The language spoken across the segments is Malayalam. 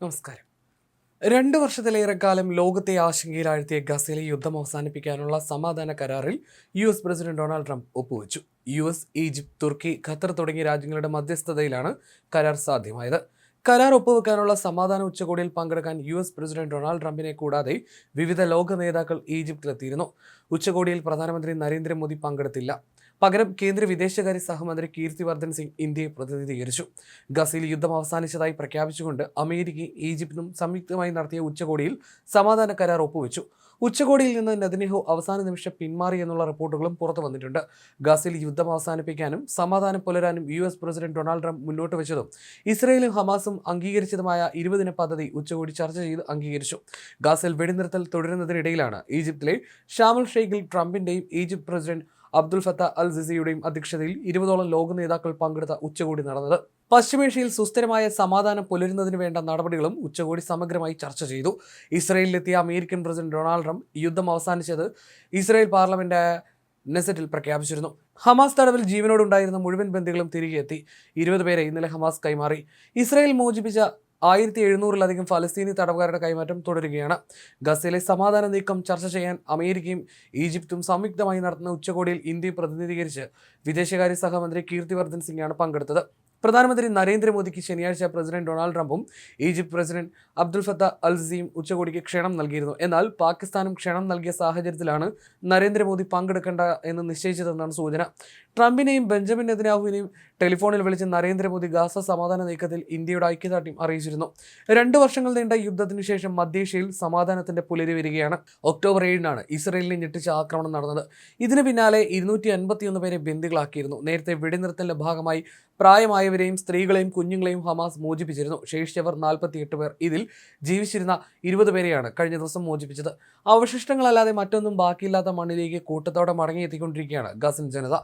നമസ്കാരം. രണ്ട് വർഷത്തിലേറെക്കാലം ലോകത്തെ ആശങ്കയിലാഴ്ത്തിയ ഗസയിലെ യുദ്ധം അവസാനിപ്പിക്കാനുള്ള സമാധാന കരാറിൽ U S president Donald Trump ഒപ്പുവെച്ചു. U S Egypt Turkey Qatar തുടങ്ങിയ രാജ്യങ്ങളുടെ മധ്യസ്ഥതയിലാണ് കരാർ സാധ്യമായത്. കരാർ ഒപ്പുവെക്കാനുള്ള സമാധാന ഉച്ചകോടിയിൽ പങ്കെടുക്കാൻ യു എസ് പ്രസിഡന്റ് ഡൊണാൾഡ് ട്രംപിനെ കൂടാതെ വിവിധ ലോക നേതാക്കൾ ഈജിപ്തിലെത്തിയിരുന്നു. ഉച്ചകോടിയിൽ പ്രധാനമന്ത്രി നരേന്ദ്രമോദി പങ്കെടുത്തില്ല. പകരം കേന്ദ്ര വിദേശകാര്യ സഹമന്ത്രി കീർത്തിവർദ്ധൻ സിംഗ് ഇന്ത്യയെ പ്രതിനിധീകരിച്ചു. ഗസയിൽ യുദ്ധം അവസാനിച്ചതായി പ്രഖ്യാപിച്ചുകൊണ്ട് അമേരിക്കയും ഈജിപ്തും സംയുക്തമായി നടത്തിയ ഉച്ചകോടിയിൽ സമാധാന കരാർ ഒപ്പുവെച്ചു. ഉച്ചകോടിയിൽ നിന്ന് നെതന്യാഹു അവസാന നിമിഷം പിന്മാറി എന്നുള്ള റിപ്പോർട്ടുകളും പുറത്തു വന്നിട്ടുണ്ട്. ഗസയിൽ യുദ്ധം അവസാനിപ്പിക്കാനും സമാധാനം പുലരാനും U S president Donald Trump മുന്നോട്ട് വെച്ചതും ഇസ്രയേലും ഹമാസും അംഗീകരിച്ചതുമായ ഇരുപതിന പദ്ധതി ഉച്ചകോടി ചർച്ച ചെയ്ത് അംഗീകരിച്ചു. ഗസയിൽ വെടിനിർത്തൽ തുടരുന്നതിനിടയിലാണ് ഈജിപ്തിലെ ഷാമൽ ഷെയ്ഖിൽ ട്രംപിന്റെയും Egypt president Abdul Fattah al സിസിയുടെയും അധ്യക്ഷതയിൽ ഇരുപതോളം ലോക നേതാക്കൾ പങ്കെടുത്ത ഉച്ചകോടി നടന്നത്. പശ്ചിമേഷ്യയിൽ സുസ്ഥിരമായ സമാധാനം പുലരുന്നതിന് വേണ്ട നടപടികളും ഉച്ചകോടി സമഗ്രമായി ചർച്ച ചെയ്തു. ഇസ്രയേലിലെത്തിയ അമേരിക്കൻ പ്രസിഡന്റ് ഡൊണാൾഡ് ട്രംപ് യുദ്ധം അവസാനിച്ചത് ഇസ്രയേൽ പാർലമെന്റ് നെസറ്റിൽ പ്രഖ്യാപിച്ചിരുന്നു. ഹമാസ് തടവിൽ ജീവനോടുണ്ടായിരുന്ന മുഴുവൻ ബന്ധികളും തിരികെ എത്തി ഇരുപത് പേരെ ഇന്നലെ ഹമാസ് കൈമാറി. ഇസ്രയേൽ മോചിപ്പിച്ച ആയിരത്തി എഴുന്നൂറിലധികം ഫലസ്തീനി തടവുകാരുടെ കൈമാറ്റം തുടരുകയാണ്. ഗസയിലെ സമാധാന നീക്കം ചർച്ച ചെയ്യാൻ അമേരിക്കയും ഈജിപ്തും സംയുക്തമായി നടത്തുന്ന ഉച്ചകോടിയിൽ ഇന്ത്യയെ പ്രതിനിധീകരിച്ച് വിദേശകാര്യ സഹമന്ത്രി കീർത്തിവർദ്ധൻ സിംഗാണ് പങ്കെടുത്തത്. പ്രധാനമന്ത്രി നരേന്ദ്രമോദിക്ക് ശനിയാഴ്ച പ്രസിഡന്റ് ഡൊണാൾഡ് ട്രംപും ഈജിപ്ത് പ്രസിഡന്റ് അബ്ദുൽ ഫത്ത അൽസിയും ഉച്ചകോടിക്ക് ക്ഷണം നൽകിയിരുന്നു. എന്നാൽ പാകിസ്ഥാനും ക്ഷണം നൽകിയ സാഹചര്യത്തിലാണ് നരേന്ദ്രമോദി പങ്കെടുക്കേണ്ട എന്ന് നിശ്ചയിച്ചതെന്നാണ് സൂചന. ട്രംപിനെയും ബെഞ്ചമിൻ നെതന്യാഹുവിനെയും ടെലിഫോണിൽ വിളിച്ച് നരേന്ദ്രമോദി ഗാസ സമാധാന നീക്കത്തിൽ ഇന്ത്യയുടെ ഐക്യദാർഢ്യം അറിയിച്ചിരുന്നു. രണ്ട് വർഷങ്ങൾ നീണ്ട യുദ്ധത്തിനു ശേഷം മധ്യേഷ്യയിൽ സമാധാനത്തിന്റെ പുലരി വരികയാണ്. ഒക്ടോബർ ഏഴിനാണ് ഇസ്രയേലിനെ ഞെട്ടിച്ച ആക്രമണം നടന്നത്. ഇതിന് പിന്നാലെ ഇരുന്നൂറ്റി അൻപത്തിയൊന്ന് പേരെ ബന്ദികളാക്കിയിരുന്നു. നേരത്തെ വെടിനിർത്തലിന്റെ ഭാഗമായി പ്രായമായവരെയും സ്ത്രീകളെയും കുഞ്ഞുങ്ങളെയും ഹമാസ് മോചിപ്പിച്ചിരുന്നു. ശേഷിച്ചവർ നാൽപ്പത്തിയെട്ട് പേർ. ഇതിൽ ജീവിച്ചിരുന്ന ഇരുപത് പേരെയാണ് കഴിഞ്ഞ ദിവസം മോചിപ്പിച്ചത്. അവശിഷ്ടങ്ങളല്ലാതെ മറ്റൊന്നും ബാക്കിയില്ലാത്ത മണ്ണിലേക്ക് കൂട്ടത്തോടെ മടങ്ങിയെത്തിക്കൊണ്ടിരിക്കുകയാണ് ഗസൻ ജനത.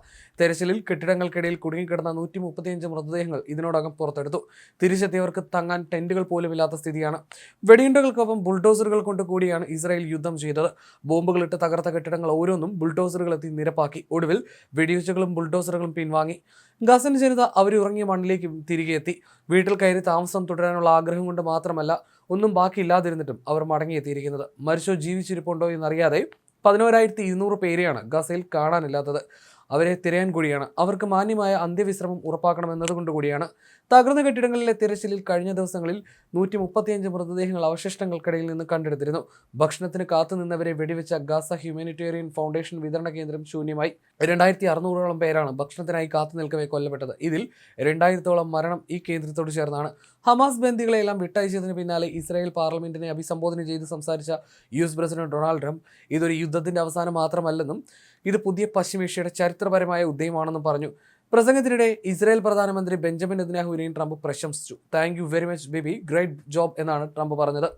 തെരച്ചിലിൽ കെട്ടിടങ്ങൾക്കിടയിൽ കുടുങ്ങിക്കിടന്ന നൂറ്റി മുപ്പത്തിയഞ്ച് മൃതദേഹങ്ങൾ ഇതിനോടകം പുറത്തെടുത്തു. തിരിച്ചെത്തിയവർക്ക് തങ്ങാൻ ടെന്റുകൾ പോലും ഇല്ലാത്ത സ്ഥിതിയാണ്. വെടിയുണ്ടകൾക്കൊപ്പം ബുൾഡോസറുകൾ കൊണ്ട് കൂടിയാണ് ഇസ്രായേൽ യുദ്ധം ചെയ്തത്. ബോംബുകളിട്ട് തകർത്ത കെട്ടിടങ്ങൾ ഓരോന്നും ബുൾഡോസറുകൾ എത്തി നിരപ്പാക്കി. ഒടുവിൽ വെടിയുച്ചകളും ബുൾഡോസറുകളും പിൻവാങ്ങി. ഗസൻ ജനത അവരുറങ്ങിയ മണ്ണിലേക്ക് തിരികെ എത്തി. വീട്ടിൽ കയറി താമസം തുടരാനുള്ള ആഗ്രഹം കൊണ്ട് മാത്രമല്ല ഒന്നും ബാക്കിയില്ലാതിരുന്നിട്ടും അവർ മടങ്ങിയെത്തിയിരിക്കുന്നത്. മരിച്ചോ ജീവിച്ചിരിപ്പുണ്ടോ എന്നറിയാതെ പതിനോരായിരത്തി ഇരുന്നൂറ് പേരെയാണ് ഗസയിൽ കാണാനില്ലാത്തത്. അവരെ തിരയാൻ കൂടിയാണ്. അവർക്ക് മാന്യമായ അന്ത്യവിശ്രമം ഉറപ്പാക്കണമെന്നതുകൊണ്ട് കൂടിയാണ്. തകർന്ന കെട്ടിടങ്ങളിലെ തിരച്ചിലിൽ കഴിഞ്ഞ ദിവസങ്ങളിൽ നൂറ്റി മുപ്പത്തിയഞ്ച് മൃതദേഹങ്ങൾ അവശിഷ്ടങ്ങൾക്കിടയിൽ നിന്ന് കണ്ടെടുത്തിരുന്നു. ഭക്ഷണത്തിന് കാത്തുനിന്നവരെ വെടിവെച്ച ഗാസ ഹ്യൂമാനിറ്റേറിയൻ ഫൗണ്ടേഷൻ വിതരണ കേന്ദ്രം ശൂന്യമായി. രണ്ടായിരത്തി അറുന്നൂറോളം പേരാണ് ഭക്ഷണത്തിനായി കാത്തു നിൽക്കവേ കൊല്ലപ്പെട്ടത്. ഇതിൽ രണ്ടായിരത്തോളം മരണം ഈ കേന്ദ്രത്തോട് ചേർന്നാണ്. ഹമാസ് ബന്ദികളെല്ലാം വിട്ടയച്ചതിന് പിന്നാലെ ഇസ്രായേൽ പാർലമെന്റിനെ അഭിസംബോധന ചെയ്ത് സംസാരിച്ച U S president Donald Trump ഇതൊരു യുദ്ധത്തിന്റെ അവസാനം മാത്രമല്ലെന്നും ഇത് പുതിയ പശ്ചിമേഷ്യയുടെ ചരിത്രപരമായ ഉദ്യമമാണെന്നും പറഞ്ഞു. പ്രസംഗത്തിനിടെ ഇസ്രായേൽ പ്രധാനമന്ത്രി ബെഞ്ചമിൻ നെതന്യാഹുവിനെയും ട്രംപ് പ്രശംസിച്ചു. Thank you very much baby great job എന്നാണ് ട്രംപ് പറഞ്ഞത്.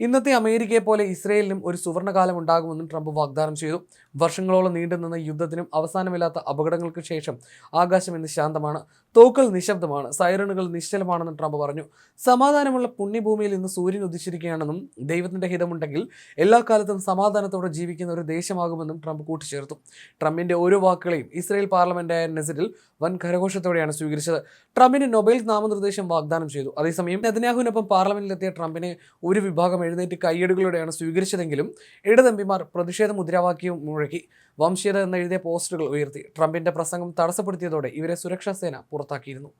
ഇന്നത്തെ അമേരിക്കയെ പോലെ ഇസ്രയേലിനും ഒരു സുവർണകാലം ഉണ്ടാകുമെന്നും ട്രംപ് വാഗ്ദാനം ചെയ്തു. വർഷങ്ങളോളം നീണ്ടുനിന്ന യുദ്ധത്തിനും അവസാനമില്ലാത്ത അപകടങ്ങൾക്ക് ശേഷം ആകാശം ഇന്ന് ശാന്തമാണ്. തോക്കൾ നിശബ്ദമാണ് സൈറണുകൾ നിശ്ചലമാണെന്നും ട്രംപ് പറഞ്ഞു. സമാധാനമുള്ള പുണ്യഭൂമിയിൽ ഇന്ന് സൂര്യൻ ഉദിച്ചിരിക്കുകയാണെന്നും ദൈവത്തിന്റെ ഹിതമുണ്ടെങ്കിൽ എല്ലാ കാലത്തും സമാധാനത്തോടെ ജീവിക്കുന്ന ഒരു ദേശമാകുമെന്നും ട്രംപ് കൂട്ടിച്ചേർത്തു. ട്രംപിന്റെ ഓരോ വാക്കുകളെയും ഇസ്രയേൽ പാർലമെന്റായ നെസറ്റിൽ വൻ കരഘോഷത്തോടെയാണ് സ്വീകരിച്ചത്. ട്രംപിന് നൊബേൽ നാമനിർദ്ദേശം വാഗ്ദാനം ചെയ്തു. അതേസമയം നെതന്യാഹുവിനൊപ്പം പാർലമെന്റിലെത്തിയ ട്രംപിനെ ഒരു വിഭാഗം എഴുന്നേറ്റ് കയ്യടികളോടെയാണ് സ്വീകരിച്ചതെങ്കിലും ഇടതമ്പിമാർ പ്രതിഷേധ മുദ്രാവാക്യവും മുഴക്കി. വംശീയത എന്നെഴുതിയ പോസ്റ്ററുകൾ ഉയർത്തി. ട്രംപിന്റെ പ്രസംഗം തടസ്സപ്പെടുത്തിയതോടെ ഇവരെ സുരക്ഷാ സേന പുറത്താക്കിയിരുന്നു.